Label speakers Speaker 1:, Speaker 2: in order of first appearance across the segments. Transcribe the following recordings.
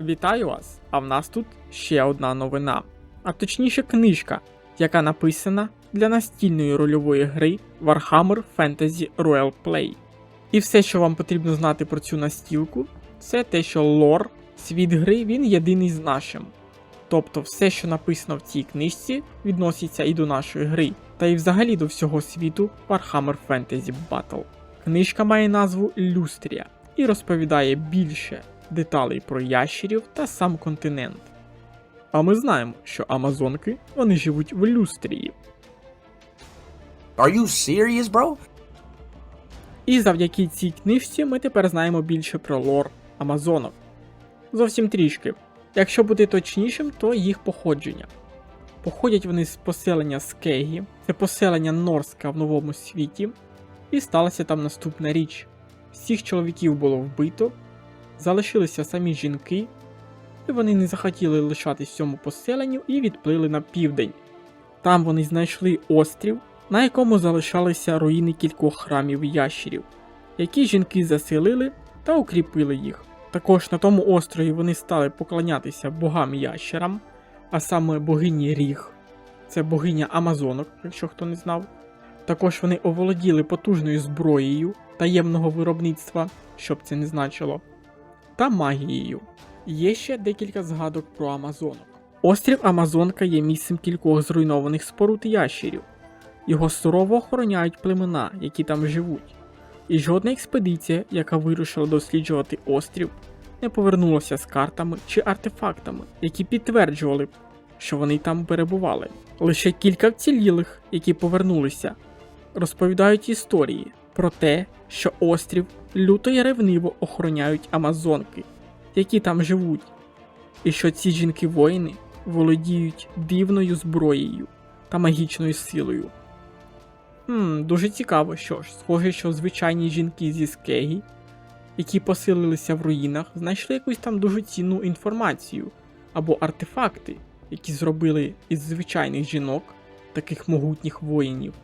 Speaker 1: Вітаю вас! А в нас тут ще одна новина, а точніше книжка, яка написана для настільної рольової гри Warhammer Fantasy Royal Play. І все, що вам потрібно знати про цю настілку, це те, що лор, світ гри, він єдиний з нашим. Тобто все, що написано в цій книжці, відноситься і до нашої гри, та й взагалі до всього світу Warhammer Fantasy Battle. Книжка має назву Люстрія і розповідає більше деталей про ящерів та сам континент. А ми знаємо, що амазонки вони живуть в люстрії,
Speaker 2: Are you serious, bro?
Speaker 1: і завдяки цій книжці ми тепер знаємо більше про лор амазонок. Зовсім трішки. Якщо бути точнішим, то їх походження. Походять вони з поселення Скегі, це поселення Норська в новому світі, і сталася там наступна річ: всіх чоловіків було вбито, залишилися самі жінки, і вони не захотіли лишатись цьому поселенню і відплили на південь. Там вони знайшли острів, на якому залишалися руїни кількох храмів ящерів, які жінки заселили та укріпили їх. Також на тому острові вони стали поклонятися богам ящерам, а саме богині Ріг, це богиня Амазонок, якщо хто не знав. Також вони оволоділи потужною зброєю таємного виробництва, щоб це не значило, та магією. Є ще декілька згадок про Амазонок. Острів Амазонка є місцем кількох зруйнованих споруд ящерів. Його сурово охороняють племена, які там живуть. І жодна експедиція, яка вирушила досліджувати острів, не повернулася з картами чи артефактами, які підтверджували б, що вони там перебували. Лише кілька вцілілих, які повернулися, розповідають історії про те, що острів люто й ревниво охороняють амазонки, які там живуть, і що ці жінки-воїни володіють дивною зброєю та магічною силою. Хм, дуже цікаво, що ж, схоже, що звичайні жінки зі Скегі, які поселилися в руїнах, знайшли якусь там дуже цінну інформацію або артефакти, які зробили із звичайних жінок таких могутніх воїнів.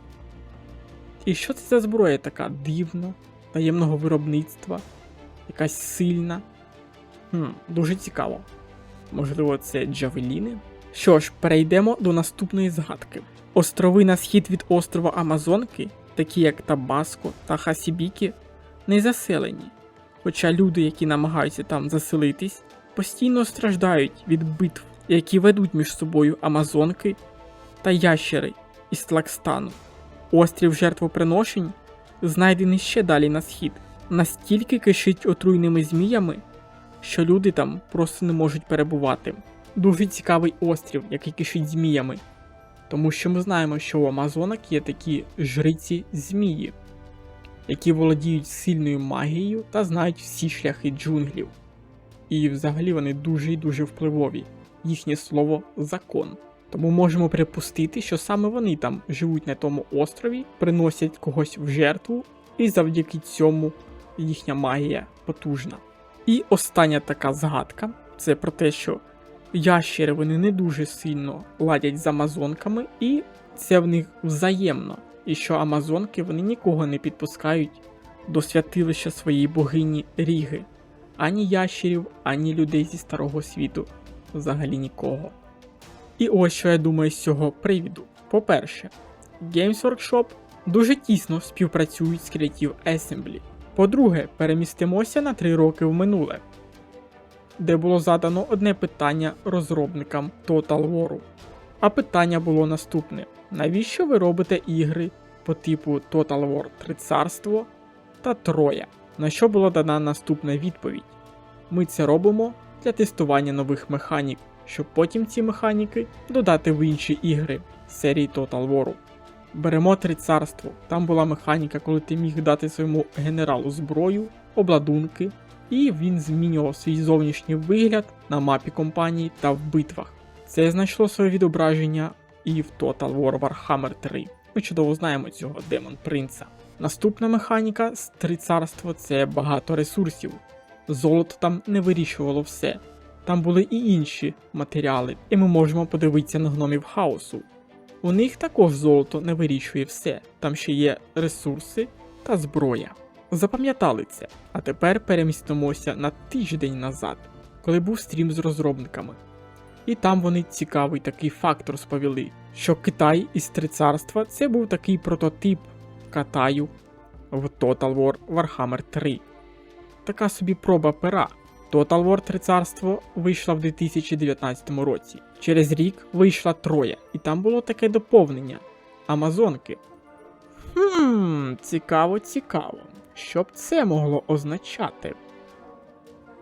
Speaker 1: І що це за зброя така дивна, таємного виробництва, якась сильна? Хм, дуже цікаво. Можливо, це джавеліни? Що ж, перейдемо до наступної згадки. Острови на схід від острова Амазонки, такі як Табаско та Хасібікі, не заселені. Хоча люди, які намагаються там заселитись, постійно страждають від битв, які ведуть між собою Амазонки та ящери із Тлакстану. Острів жертвоприношень знайдений ще далі на схід, настільки кишить отруйними зміями, що люди там просто не можуть перебувати. Дуже цікавий острів, який кишить зміями. Тому що ми знаємо, що у Амазонок є такі жриці змії, які володіють сильною магією та знають всі шляхи джунглів. І взагалі вони дуже і дуже впливові. Їхнє слово закон. Тому можемо припустити, що саме вони там живуть на тому острові, приносять когось в жертву, і завдяки цьому їхня магія потужна. І остання така згадка це про те, що ящери вони не дуже сильно ладять з амазонками, і це в них взаємно. І що амазонки вони нікого не підпускають до святилища своєї богині Ріги, ані ящерів, ані людей зі старого світу, взагалі нікого. І ось що я думаю з цього привіду. По-перше, Games Workshop дуже тісно співпрацюють з Creative Assembly. По-друге, перемістимося на 3 роки в минуле, де було задано одне питання розробникам Total War. А питання було наступне: навіщо ви робите ігри по типу Total War 3 царство та Троя? На що була дана наступна відповідь? Ми це робимо для тестування нових механік, щоб потім ці механіки додати в інші ігри серії Total War. Беремо три царство. Там була механіка, коли ти міг дати своєму генералу зброю, обладунки, і він змінював свій зовнішній вигляд на мапі компанії та в битвах. Це знайшло своє відображення і в Total War Warhammer 3. Ми чудово знаємо цього демон принца. Наступна механіка з три царства це багато ресурсів. Золото там не вирішувало все. Там були і інші матеріали, і ми можемо подивитися на гномів хаосу. У них також золото не вирішує все, там ще є ресурси та зброя. Запам'ятали це, а тепер перемістимося на тиждень назад. коли був стрім з розробниками. І там вони цікавий такий факт розповіли, що Китай із три царства це був такий прототип Катаю в Total War Warhammer 3. Така собі проба пера. Total War 3 царство вийшла в 2019 році. Через рік вийшла Троя, і там було таке доповнення Амазонки. Хм, цікаво, цікаво. Що б це могло означати?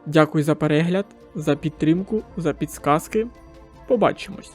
Speaker 1: Дякую за перегляд, за підтримку, за підсказки. Побачимось.